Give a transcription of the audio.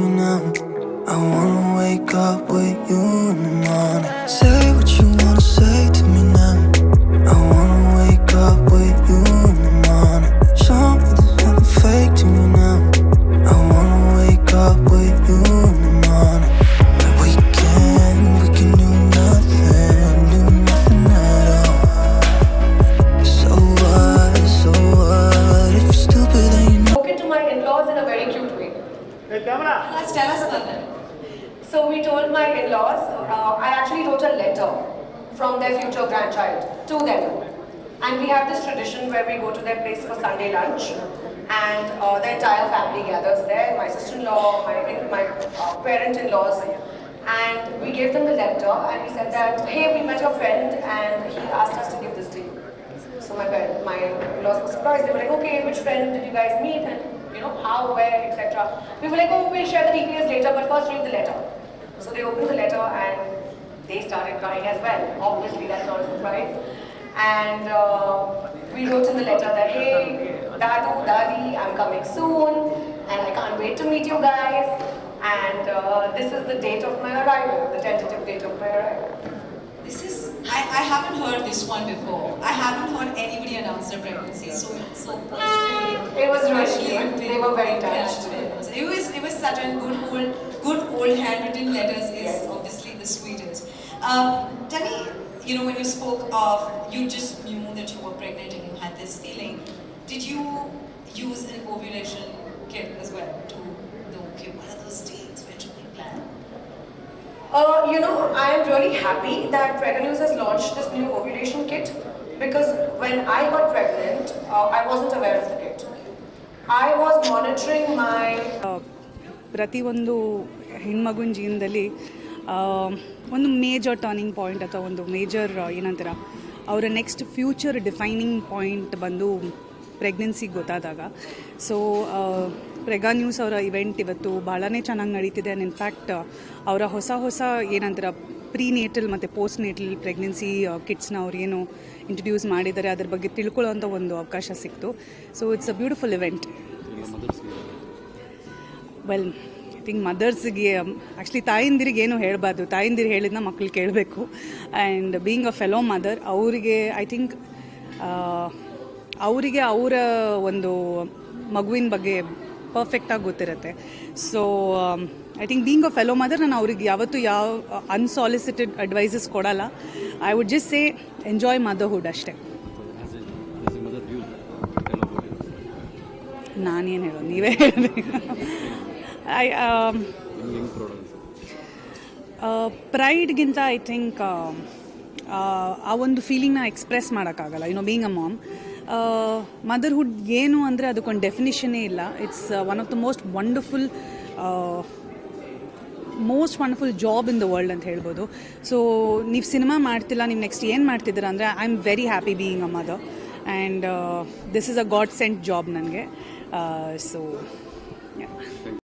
I wanna wake up with you in the morning. Say what you wanna say to me now. I wanna Let's tell us about. So we told my in-laws, uh, I actually wrote a letter from their future grandchild to them. And we have this tradition where we go to their place for Sunday lunch and uh, the entire family gathers there, my sister-in-law, my, my uh, parent-in-laws. And we gave them the letter and we said that, hey, we met your friend and he asked us to give this to you. So my my in-laws were surprised. They were like, okay, which friend did you guys meet and you know how, where, etc. We were like, oh, we'll share the details later, but first read the letter. So they opened the letter and they started crying as well. Obviously, that's not a surprise. And uh, we wrote in the letter that, hey, Dadu, Dadi, I'm coming soon, and I can't wait to meet you guys. And uh, this is the date of my arrival, the tentative date of my arrival. I, haven't heard this one before. I haven't heard anybody announce their pregnancy so, so personally. It was really. They were very touched. Yeah, it was. It was, it was such a good old, good old handwritten letters is Yes. obviously the sweetest. Um, tell me, you know, when you spoke of, you just knew that you were pregnant and you had this feeling. Did you use an ovulation kit as well to know, okay, what are those Uh, you know, I am really happy that Prega News has launched this new ovulation kit because when I got pregnant, uh, I wasn't aware of the kit. I was monitoring my ಪ್ರತಿಯೊಂದು ಹೆಣ್ಮಗುನ ಜೀವನದಲ್ಲಿ ಒಂದು major turning point ಅಥವಾ ಒಂದು major ಏನಂತೀರ ಅವರ next future defining point ಬಂದು ಪ್ರೆಗ್ನೆನ್ಸಿಗೆ ಗೊತ್ತಾದಾಗ. So ಪ್ರೆಗಾ news ಅವರ ಇವೆಂಟ್ ಇವತ್ತು ಭಾಳನೇ ಚೆನ್ನಾಗಿ ನಡೀತಿದೆ. ಆ್ಯಂಡ್ ಇನ್ಫ್ಯಾಕ್ಟ್ ಅವರ ಹೊಸ ಹೊಸ ಏನಂತಾರ ಪ್ರೀ ನೇಟಲ್ ಮತ್ತು ಪೋಸ್ಟ್ ನೇಟಲ್ ಪ್ರೆಗ್ನೆನ್ಸಿ ಕಿಟ್ಸ್ನ ಅವ್ರು ಏನು ಇಂಟ್ರಡ್ಯೂಸ್ ಮಾಡಿದ್ದಾರೆ. ಅದ್ರ ಬಗ್ಗೆ ತಿಳ್ಕೊಳ್ಳೋಂಥ ಒಂದು ಅವಕಾಶ ಸಿಕ್ತು. So it's a beautiful event well I think ಮದರ್ಸ್ಗೆ actually ತಾಯಿಂದಿರಿಗೆ ಏನು ಹೇಳಬಾರ್ದು. ತಾಯಿಂದಿರು ಹೇಳಿದ್ನ ಮಕ್ಳು ಕೇಳಬೇಕು. And being a fellow mother ಅವರಿಗೆ ಐ ಥಿಂಕ್ ಅವರಿಗೆ ಅವರ ಒಂದು ಮಗುವಿನ ಬಗ್ಗೆ ಪರ್ಫೆಕ್ಟಾಗಿ ಗೊತ್ತಿರುತ್ತೆ. So I think being a fellow mother ನಾನು ಅವ್ರಿಗೆ ಯಾವತ್ತೂ ಯಾವ ಅನ್ಸಾಲಿಸಿಟೆಡ್ ಅಡ್ವೈಸಸ್ ಕೊಡಲ್ಲ. I would just say enjoy motherhood ಅಷ್ಟೇ. ನಾನೇನು ಹೇಳೋದು, ನೀವೇ ಹೇಳಬೇಕು. ಐ ಪ್ರೈಡ್ಗಿಂತ ಐ ಥಿಂಕ್ ಆ ಒಂದು ಫೀಲಿಂಗ್ನ ಎಕ್ಸ್ಪ್ರೆಸ್ ಮಾಡೋಕ್ಕಾಗಲ್ಲ. You know being a mom motherhood ಏನು ಅಂದರೆ ಅದಕ್ಕೊಂದು ಡೆಫಿನಿಷನೇ ಇಲ್ಲ. It's one of the most wonderful most wonderful job in the world ಅಂತ ಹೇಳ್ಬೋದು. ಸೊ ನೀವು ಸಿನಿಮಾ ಮಾಡ್ತಿಲ್ಲ, ನೀವು ನೆಕ್ಸ್ಟ್ ಏನು ಮಾಡ್ತಿದ್ದೀರಾ ಅಂದರೆ I am very happy being a mother and this is a god sent job ನನಗೆ ಸೊ